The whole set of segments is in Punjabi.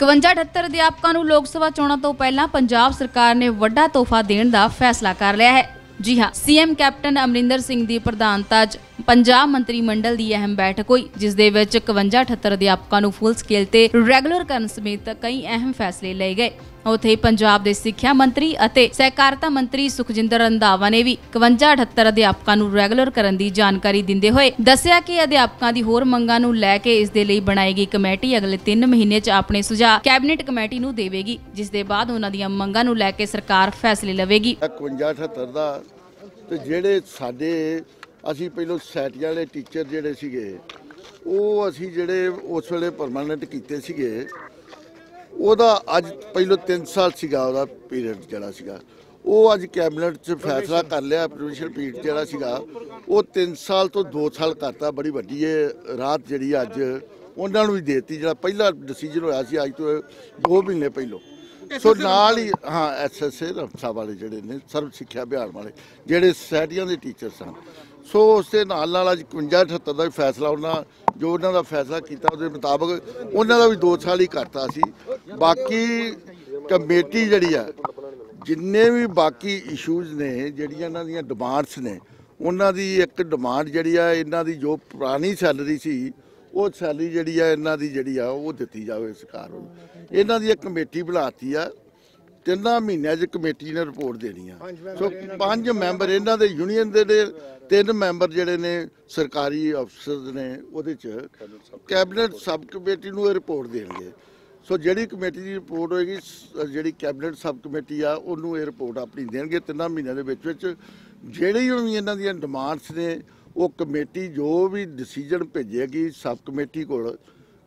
5178 ਅਧਿਆਪਕਾਂ ਨੂੰ ਲੋਕ ਸਭਾ ਚੋਣਾਂ ਤੋਂ ਪਹਿਲਾਂ ਪੰਜਾਬ ਸਰਕਾਰ ਨੇ ਵੱਡਾ ਤੋਹਫਾ ਦੇਣ ਦਾ ਫੈਸਲਾ ਕਰ ਲਿਆ ਹੈ। ਜੀ ਹਾਂ, ਸੀਐਮ ਕੈਪਟਨ ਅਮਰਿੰਦਰ ਸਿੰਘ ਦੀ ਪ੍ਰਧਾਨਤਾ 'ਚ ਪੰਜਾਬ ਮੰਤਰੀ ਮੰਡਲ ਦੀ ਅਹਿਮ ਬੈਠਕ ਹੋਈ, ਜਿਸ ਦੇ ਵਿੱਚ 5178 ਅਧਿਆਪਕਾਂ ਨੂੰ ਫੁੱਲ ਸਕੇਲ ਤੇ ਰੈਗੂਲਰ ਕਰਨ ਸਮੇਤ ਕਈ ਅਹਿਮ ਫੈਸਲੇ ਲਏ ਗਏ। ਉੱਥੇ ਪੰਜਾਬ ਦੇ ਸਿੱਖਿਆ ਮੰਤਰੀ ਅਤੇ ਸਹਿਕਾਰਤਾ ਮੰਤਰੀ ਸੁਖਜਿੰਦਰ ਰੰਧਾਵਾ ਨੇ ਵੀ 5178 ਅਧਿਆਪਕਾਂ ਨੂੰ ਰੈਗੂਲਰ ਕਰਨ ਦੀ ਜਾਣਕਾਰੀ ਦਿੰਦੇ ਹੋਏ ਦੱਸਿਆ ਕਿ ਅਧਿਆਪਕਾਂ ਦੀ ਹੋਰ ਮੰਗਾਂ ਨੂੰ ਲੈ ਕੇ ਇਸ ਦੇ ਲਈ ਬਣਾਈ ਗਈ ਕਮੇਟੀ ਅਗਲੇ 3 ਮਹੀਨੇ 'ਚ ਆਪਣੇ ਸੁਝਾਅ ਕੈਬਨਿਟ ਕਮੇਟੀ ਨੂੰ ਦੇਵੇਗੀ, ਜਿਸ ਦੇ ਬਾਅਦ ਉਹਨਾਂ ਦੀਆਂ ਮੰਗਾਂ ਨੂੰ ਲੈ ਕੇ ਸਰਕਾਰ ਫੈਸਲੇ ਲਵੇਗੀ। 51 78 ਦਾ ਤੇ ਜਿਹੜੇ ਸਾਡੇ, ਅਸੀਂ ਪਹਿਲਾਂ ਸੋਸਾਇਟੀ ਵਾਲੇ ਟੀਚਰ ਜਿਹੜੇ ਸੀਗੇ, ਉਹ ਅਸੀਂ ਜਿਹੜੇ ਉਸ ਵੇਲੇ ਪਰਮਾਨੈਂਟ ਕੀਤੇ ਸੀਗੇ ਉਹਦਾ ਅੱਜ ਪਹਿਲਾਂ 3 ਸਾਲ ਸੀਗਾ ਉਹਦਾ ਪੀਰੀਅਡ ਜਿਹੜਾ ਸੀਗਾ। ਉਹ ਅੱਜ ਕੈਬਨਿਟ 'ਚ ਫੈਸਲਾ ਕਰ ਲਿਆ ਪ੍ਰੋਵਿੰਸ਼ੀਅਲ ਪੀਰੀਅਡ ਜਿਹੜਾ ਸੀਗਾ ਉਹ 3 ਸਾਲ ਤੋਂ 2 ਸਾਲ ਕਰਤਾ ਬੜੀ ਵੱਡੀ ਇਹ ਰਾਤ ਜਿਹੜੀ ਅੱਜ ਉਹਨਾਂ ਨੂੰ ਵੀ ਦੇਤੀ ਜਿਹੜਾ ਪਹਿਲਾ ਡਿਸੀਜਨ ਹੋਇਆ ਸੀ ਅੱਜ ਤੋਂ 2 ਮਹੀਨੇ ਪਹਿਲਾਂ। ਸੋ ਨਾਲ ਹੀ ਹਾਂ ਐਸਐਸਏ ਰਮਸਾ ਵਾਲੇ ਜਿਹੜੇ ਨੇ ਸਰਵ ਸਿੱਖਿਆ ਅਭਿਆਨ ਵਾਲੇ ਜਿਹੜੇ ਸੋਸਾਇਟੀਆਂ ਦੇ ਟੀਚਰ ਸਨ ਸੋ ਉਸ ਦੇ ਨਾਲ ਨਾਲ ਅੱਜ 51 78 ਦਾ ਵੀ ਫੈਸਲਾ ਉਹਨਾਂ ਜੋ ਉਹਨਾਂ ਦਾ ਫੈਸਲਾ ਕੀਤਾ ਉਹਦੇ ਮੁਤਾਬਕ ਉਹਨਾਂ ਦਾ ਵੀ 2 ਸਾਲ ਹੀ ਕਰਤਾ ਸੀ। ਬਾਕੀ ਕਮੇਟੀ ਜਿਹੜੀ ਆ, ਜਿੰਨੇ ਵੀ ਬਾਕੀ ਇਸ਼ੂਜ਼ ਨੇ, ਜਿਹੜੀਆਂ ਇਹਨਾਂ ਦੀਆਂ ਡਿਮਾਂਡਸ ਨੇ, ਉਹਨਾਂ ਦੀ ਇੱਕ ਡਿਮਾਂਡ ਜਿਹੜੀ ਆ, ਇਹਨਾਂ ਦੀ ਜੋ ਪੁਰਾਣੀ ਸੈਲਰੀ ਸੀ, ਉਹ ਸੈਲਰੀ ਜਿਹੜੀ ਆ, ਇਹਨਾਂ ਦੀ ਜਿਹੜੀ ਆ, ਉਹ ਦਿੱਤੀ ਜਾਵੇ ਸਰਕਾਰ ਨੂੰ ਇਹਨਾਂ ਦੀ ਇੱਕ ਕਮੇਟੀ ਬਣਾਤੀ ਆ, ਤਿੰਨਾਂ ਮਹੀਨਿਆਂ 'ਚ ਕਮੇਟੀ ਨੇ ਰਿਪੋਰਟ ਦੇਣੀ ਆ। ਸੋ ਪੰਜ ਮੈਂਬਰ ਇਹਨਾਂ ਦੇ ਯੂਨੀਅਨ ਦੇ ਤਿੰਨ ਮੈਂਬਰ ਜਿਹੜੇ ਨੇ ਸਰਕਾਰੀ ਅਫਸਰ ਨੇ, ਉਹਦੇ 'ਚ। ਕੈਬਨਿਟ ਸਬ ਕਮੇਟੀ ਨੂੰ ਇਹ ਰਿਪੋਰਟ ਦੇਣਗੇ। ਸੋ ਜਿਹੜੀ ਕਮੇਟੀ ਦੀ ਰਿਪੋਰਟ ਹੋਏਗੀ ਜਿਹੜੀ ਕੈਬਨਿਟ ਸਬ ਕਮੇਟੀ ਆ, ਉਹਨੂੰ ਇਹ ਰਿਪੋਰਟ ਆਪਣੀ ਦੇਣਗੇ ਤਿੰਨਾਂ ਮਹੀਨਿਆਂ ਦੇ ਵਿੱਚ ਵਿੱਚ ਜਿਹੜੀ ਵੀ ਇਹਨਾਂ ਦੀਆਂ ਡਿਮਾਂਡਸ ਨੇ, ਉਹ ਕਮੇਟੀ ਜੋ ਵੀ ਡਿਸੀਜਨ ਭੇਜੇਗੀ ਸਬ ਕਮੇਟੀ ਕੋਲ,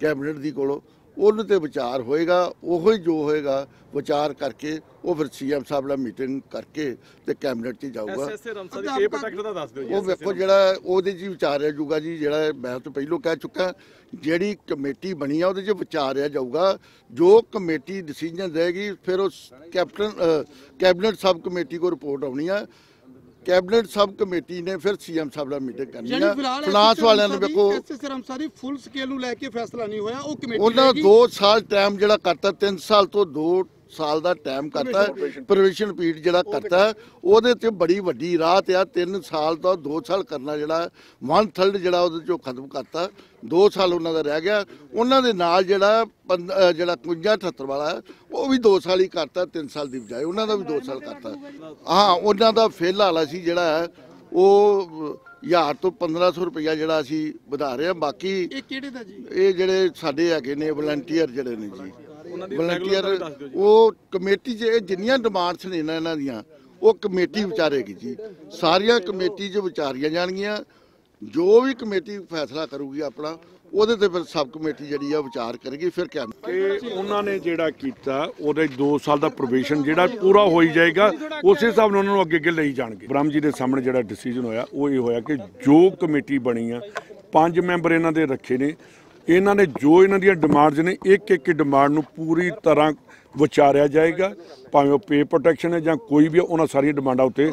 ਕੈਬਨਿਟ ਦੀ ਕੋਲੋਂ ਉਹਨੂੰ ਤੇ ਵਿਚਾਰ ਹੋਏਗਾ ਉਹੋ ਹੀ ਜੋ ਹੋਏਗਾ ਵਿਚਾਰ ਕਰਕੇ ਉਹ ਫਿਰ ਸੀਐਮ ਸਾਹਿਬ ਨਾਲ ਮੀਟਿੰਗ ਕਰਕੇ ਤੇ ਕੈਬਨਿਟ 'ਚ ਜਾਊਗਾ। ਐਸਐਸਏ ਰਮਸਾ ਦੀ ਪੇ ਪ੍ਰੋਟੈਕਟ ਦਾ ਦੱਸ ਦਿਓ ਜੀ ਉਹ ਵੇਖੋ ਜਿਹੜਾ ਉਹਦੇ 'ਚ ਵਿਚਾਰਿਆ ਜਾਊਗਾ ਜੀ ਜਿਹੜਾ ਮੈਂ ਤਾਂ ਪਹਿਲਾਂ ਕਹਿ ਚੁੱਕਾ ਜਿਹੜੀ ਕਮੇਟੀ ਬਣੀ ਆ ਉਹਦੇ 'ਚ ਵਿਚਾਰਿਆ ਜਾਊਗਾ। ਜੋ ਕਮੇਟੀ ਡਿਸੀਜਨ ਦੇਗੀ ਫਿਰ ਉਹ ਕੈਪਟਨ ਕੈਬਨਿਟ ਸਬ ਕਮੇਟੀ ਕੋ ਰਿਪੋਰਟ ਆਉਣੀ ਆ। ਕੈਬਨਿਟ ਸਬ ਕਮੇਟੀ ਨੇ ਫਿਰ ਸੀਐਮ ਸਾਹਿਬ ਨਾਲ ਮੀਟਿੰਗ ਕਰਨੀ ਫਿਲਹਾਲ ਫਾਈਨਾਂਸ ਵਾਲਿਆਂ ਨੂੰ ਵੇਖੋ ਐਸਐਸ ਰਮਸਾ ਦੀ ਫੁੱਲ ਸਕੇਲ ਨੂੰ ਲੈ ਕੇ ਫੈਸਲਾ ਨਹੀਂ ਹੋਇਆ ਉਹ ਕਮੇਟੀ ਉਹਨਾਂ ਲਏਗੀ। 2 ਸਾਲ ਟਾਈਮ ਜਿਹੜਾ ਕਰਤਾ 3 ਸਾਲ ਤੋਂ 2 ਸਾਲ ਦਾ ਟਾਈਮ ਕਰਤਾ ਪ੍ਰੋਵੀਜ਼ਨ ਪੀਰੀਅਡ ਜਿਹੜਾ ਕਰਤਾ ਉਹਦੇ ਤੇ ਬੜੀ ਵੱਡੀ ਰਾਤ ਆ 3 ਸਾਲ ਤੋਂ 2 ਸਾਲ ਕਰਨਾ ਜਿਹੜਾ 1 ਥਰਡ ਜਿਹੜਾ ਉਹਦੇ ਚੋਂ ਖਤਮ ਕਰਤਾ 2 ਸਾਲ ਉਹਨਾਂ ਦਾ ਰਹਿ ਗਿਆ। ਉਹਨਾਂ ਦੇ ਨਾਲ ਜਿਹੜਾ ਜਿਹੜਾ 51 78 ਵਾਲਾ ਉਹ ਵੀ 2 ਸਾਲ ਹੀ ਕਰਤਾ 3 ਸਾਲ ਦੀ ਬਜਾਏ ਉਹਨਾਂ ਦਾ ਵੀ 2 ਸਾਲ ਕਰਤਾ। ਹਾਂ ਉਹਨਾਂ ਦਾ ਫੇਲ ਵਾਲਾ ਸੀ ਜਿਹੜਾ ਹੈ ਉਹ ਹਜ਼ਾਰ ਤੋਂ 1500 ਰੁਪਇਆ ਜਿਹੜਾ ਅਸੀਂ ਵਧਾ ਰਹੇ ਹਾਂ। ਬਾਕੀ ਇਹ ਕਿਹੜੇ ਦਾ ਜੀ? ਇਹ ਜਿਹੜੇ ਸਾਡੇ ਹੈਗੇ ਨੇ ਵਲੰਟੀਅਰ ਜਿਹੜੇ ਨੇ ਜੀ। ਉਹਨਾਂ ਦੀ ਵਲੰਟੀਅਰ regular ਦਾ ਵੀ ਦੱਸ ਦਿਓ ਜੀ। ਉਹ ਕਮੇਟੀ 'ਚ ਇਹ ਜਿੰਨੀਆਂ ਡਿਮਾਂਡਸ ਨੇ ਨਾ ਇਹਨਾਂ ਦੀਆਂ ਉਹ ਕਮੇਟੀ ਵਿਚਾਰੇਗੀ ਜੀ। ਸਾਰੀਆਂ ਕਮੇਟੀ 'ਚ ਵਿਚਾਰੀਆਂ ਜਾਣਗੀਆਂ। ਜੋ ਵੀ ਕਮੇਟੀ ਫੈਸਲਾ ਕਰੂਗੀ ਆਪਣਾ ਉਹਦੇ ਤੇ ਫਿਰ ਸਬ ਕਮੇਟੀ ਜਿਹੜੀ ਆ ਵਿਚਾਰ ਕਰੇਗੀ ਫਿਰ ਕਿਆ ਕਿ ਉਹਨਾਂ ਨੇ ਜਿਹੜਾ ਕੀਤਾ ਉਹਦੇ 2 ਸਾਲ ਦਾ ਪ੍ਰੋਬੇਸ਼ਨ ਜਿਹੜਾ ਪੂਰਾ ਹੋਈ ਜਾਏਗਾ ਉਸੇ ਹਿਸਾਬ ਨਾਲ ਉਹਨਾਂ ਨੂੰ ਅੱਗੇ ਅੱਗੇ ਲਈ ਜਾਣਗੇ। ਬ੍ਰਹਮ ਜੀ ਦੇ ਸਾਹਮਣੇ ਜਿਹੜਾ ਡਿਸੀਜਨ ਹੋਇਆ ਉਹ ਇਹ ਹੋਇਆ ਕਿ ਜੋ ਕਮੇਟੀ ਬਣੀ ਆ ਪੰਜ ਮੈਂਬਰ ਇਹਨਾਂ ਦੇ ਰੱਖੇ ਨੇ ਇਹਨਾਂ ਨੇ ਜੋ ਇਹਨਾਂ ਦੀਆਂ ਡਿਮਾਂਡਸ ਨੇ ਇੱਕ ਇੱਕ ਡਿਮਾਂਡ ਨੂੰ ਪੂਰੀ ਤਰ੍ਹਾਂ ਵਿਚਾਰਿਆ ਜਾਏਗਾ, ਭਾਵੇਂ ਉਹ ਪੇ ਪ੍ਰੋਟੈਕਸ਼ਨ ਹੈ ਜਾਂ ਕੋਈ ਵੀ ਉਹਨਾਂ ਸਾਰੀਆਂ ਡਿਮਾਂਡਾਂ ਉੱਤੇ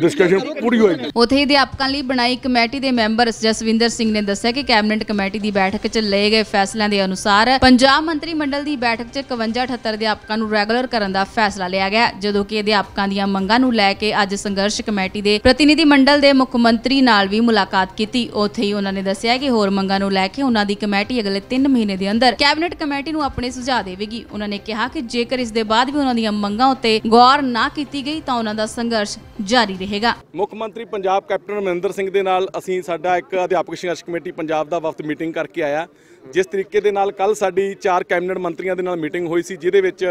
ਡਿਸਕਸ਼ਨ ਪੂਰੀ ਹੋਏਗੀ। ਉਥੇ ਅਧਿਆਪਕਾਂ ਲਈ ਬਣਾਈ ਕਮੇਟੀ ਦੇ ਮੈਂਬਰ ਜਸਵਿੰਦਰ ਸਿੰਘ ਨੇ ਦੱਸਿਆ ਕਿ ਕੈਬਨਿਟ ਕਮੇਟੀ ਦੀ ਬੈਠਕ 'ਚ ਲਏ ਗਏ ਫੈਸਲਿਆਂ ਦੇ ਅਨੁਸਾਰ ਪੰਜਾਬ ਮੰਤਰੀ ਮੰਡਲ ਦੀ ਬੈਠਕ 'ਚ 5178 ਅਧਿਆਪਕਾਂ ਨੂੰ ਰੈਗੂਲਰ ਕਰਨ ਦਾ ਫੈਸਲਾ ਲਿਆ ਗਿਆ, ਜਦੋਂ ਕਿ ਅਧਿਆਪਕਾਂ ਦੀਆਂ ਮੰਗਾਂ ਨੂੰ ਲੈ ਕੇ ਅੱਜ ਸੰਘਰਸ਼ ਕਮੇਟੀ ਦੇ ਪ੍ਰਤੀਨਿਧੀ ਮੰਡਲ ਦੇ ਮੁੱਖ ਮੰਤਰੀ ਨਾਲ ਵੀ ਮੁਲਾਕਾਤ ਕੀਤੀ। ਉਥੇ ਹੀ ਉਹਨਾਂ ਨੇ ਦੱਸਿਆ ਕਿ ਹੋਰ ਮੰਗਾਂ ਨੂੰ ਲੈ ਕੇ ਉਹਨਾਂ ਦੀ ਕਮੇਟੀ ਅਗਲੇ 3 ਮਹੀਨੇ ਦੇ ਅੰਦਰ ਕੈਬਨਿਟ ਕਮੇਟੀ ਨੂੰ ਆਪਣੇ ਸੁਝਾਅ ਦੇਵੇਗੀ। ਉਹਨਾਂ ਨੇ ਕਿਹਾ ਕਿ ਜੇਕਰ ਇਸ ਦੇ ਬਾਅਦ ਵੀ ਉਹਨਾਂ ਦੀਆਂ ਮੰਗਾਂ ਉੱਤੇ ਗੌਰ ਨਾ ਕੀਤੀ ਗਈ ਤਾਂ ਉਹਨਾਂ ਦਾ ਸੰਘਰਸ਼ ਜਾਰੀ ਰਹੇਗਾ। ਮੁੱਖ ਮੰਤਰੀ ਪੰਜਾਬ ਕੈਪਟਨ ਅਮਰਿੰਦਰ ਸਿੰਘ ਦੇ ਨਾਲ ਅਸੀਂ ਸਾਡਾ ਇੱਕ ਅਧਿਆਪਕ ਸੰਘਰਸ਼ ਕਮੇਟੀ ਪੰਜਾਬ ਦਾ ਵਫਦ ਮੀਟਿੰਗ ਕਰਕੇ ਆਇਆ। ਜਿਸ ਤਰੀਕੇ ਦੇ ਨਾਲ ਕੱਲ ਸਾਡੀ ਚਾਰ ਕੈਬਨਿਟ ਮੰਤਰੀਆਂ ਦੇ ਨਾਲ ਮੀਟਿੰਗ ਹੋਈ ਸੀ, ਜਿਹਦੇ ਵਿੱਚ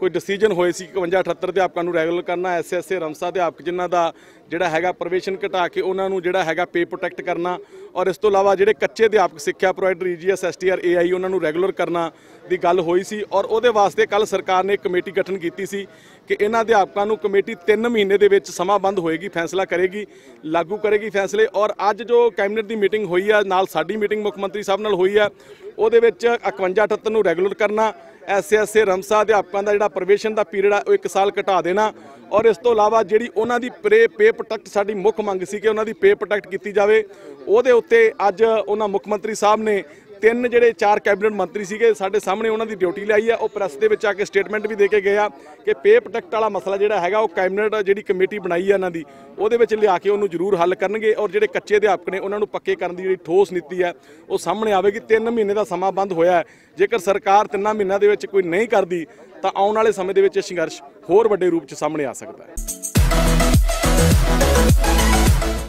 ਕੋਈ ਡਿਸੀਜਨ ਹੋਏ ਸੀ 51 78 ਅਧਿਆਪਕਾਂ ਨੂੰ ਰੈਗੂਲਰ ਕਰਨਾ ਐਸਐਸਏ ਰਮਸਾ ਅਧਿਆਪਕ ਜਿਨ੍ਹਾਂ ਦਾ ਜਿਹੜਾ ਹੈਗਾ ਪ੍ਰਵੇਸ਼ਨ ਘਟਾ ਕੇ ਉਹਨਾਂ ਨੂੰ ਜਿਹੜਾ ਹੈਗਾ ਪੇ ਪ੍ਰੋਟੈਕਟ ਕਰਨਾ ਔਰ ਇਸ ਤੋਂ ਇਲਾਵਾ ਜਿਹੜੇ ਕੱਚੇ ਅਧਿਆਪਕ ਸਿੱਖਿਆ ਪ੍ਰੋਵਾਈਡਰ ਈਜੀਐਸ ਐਸਟੀਆਰ ਏਆਈ ਉਹਨਾਂ ਨੂੰ ਰੈਗੂਲਰ ਕਰਨਾ ਦੀ ਗੱਲ ਹੋਈ ਸੀ ਔਰ ਉਹਦੇ ਵਾਸਤੇ ਕੱਲ ਸਰਕਾਰ ਨੇ ਕਮੇਟੀ ਗਠਨ ਕੀਤੀ ਸੀ ਕਿ ਇਹਨਾਂ ਅਧਿਆਪਕਾਂ ਨੂੰ ਕਮੇਟੀ 3 ਮਹੀਨੇ ਦੇ ਵਿੱਚ ਸਮਾਂ ਹੋਏਗੀ, ਫੈਸਲਾ ਕਰੇਗੀ, ਲਾਗੂ ਕਰੇਗੀ ਫੈਸਲੇ ਔਰ ਅੱਜ ਜੋ ਕੈਬਨਿਟ ਦੀ ਮੀਟਿੰਗ ਹੋਈ ਆ, ਨਾਲ ਸਾਡੀ ਮੀਟਿੰਗ ਮੁੱਖ ਮੰਤਰੀ ਸਾਹਿਬ ਨਾਲ ਹੋਈ ਆ ਉਹਦੇ ਵਿੱਚ 51 78 ਨੂੰ ਰੈਗੂਲਰ ਕਰਨਾ ਐਸਐਸਏ ਰਮਸਾ ਅਧਿਆਪਕਾਂ ਦਾ ਜਿਹੜਾ ਪ੍ਰਵੇਸ਼ਨ ਦਾ ਪੀਰੀਅਡ ਆ, ਉਹ 1 ਸਾਲ ਘਟਾ ਦੇਣਾ। ਔਰ ਇਸ ਤੋਂ ਇਲਾਵਾ ਜਿਹੜੀ ਉਹਨਾਂ ਦੀ ਪੇ ਪੇ ਪ੍ਰੋਟੈਕਟ ਸਾਡੀ ਮੁੱਖ ਮੰਗ ਸੀ ਕਿ ਉਹਨਾਂ ਦੀ ਪੇ ਪ੍ਰੋਟੈਕਟ ਕੀਤੀ ਜਾਵੇ। ਉਹਦੇ ਉੱਤੇ ਅੱਜ ਉਹਨਾਂ ਮੁੱਖ ਮੰਤਰੀ ਸਾਹਿਬ ਨੇ ਤਿੰਨ ਜਿਹੜੇ ਚਾਰ ਕੈਬਨਿਟ ਮੰਤਰੀ ਸੀਗੇ, ਸਾਡੇ ਸਾਹਮਣੇ ਉਹਨਾਂ ਦੀ ਡਿਊਟੀ ਲਈ ਆ। ਉਹ ਪ੍ਰੈਸ ਦੇ ਵਿੱਚ ਆ ਕੇ ਸਟੇਟਮੈਂਟ ਵੀ ਦੇ ਕੇ ਗਏ ਆ ਕਿ ਪੇ ਪ੍ਰੋਟੈਕਟ ਵਾਲਾ ਮਸਲਾ ਜਿਹੜਾ ਹੈਗਾ, ਉਹ ਕੈਬਨਿਟ ਜਿਹੜੀ ਕਮੇਟੀ ਬਣਾਈ ਆ ਇਹਨਾਂ ਦੀ, ਉਹਦੇ ਵਿੱਚ ਲਿਆ ਕੇ ਉਹਨੂੰ ਜ਼ਰੂਰ ਹੱਲ ਕਰਨਗੇ ਔਰ ਜਿਹੜੇ ਕੱਚੇ ਅਧਿਆਪਕ ਨੇ, ਉਹਨਾਂ ਨੂੰ ਪੱਕੇ ਕਰਨ ਦੀ ਜਿਹੜੀ ਠੋਸ ਨੀਤੀ ਹੈ ਉਹ ਸਾਹਮਣੇ ਆਵੇਗੀ। 3 ਮਹੀਨੇ ਦਾ ਸਮਾਂ ਬੰਦ ਹੋਇਆ ਜੇਕਰ ਸਰਕਾਰ ਤਿੰਨਾਂ ਮਹੀਨਿਆਂ ਦੇ ਵਿੱਚ ਕੋਈ ਨਹੀਂ ਕਰਦੀ, ਤਾਂ ਆਉਣ ਵਾਲੇ ਸਮੇਂ ਦੇ ਵਿੱਚ ਇਹ ਸੰਘਰਸ਼ ਹੋਰ ਵੱਡੇ ਰੂਪ 'ਚ ਸਾਹਮਣੇ ਆ ਸਕਦਾ ਹੈ।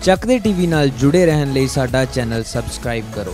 ਚੱਕਦੇ ਟੀਵੀ ਨਾਲ ਜੁੜੇ ਰਹਿਣ ਲਈ ਸਾਡਾ ਚੈਨਲ ਸਬਸਕ੍ਰਾਈਬ ਕਰੋ।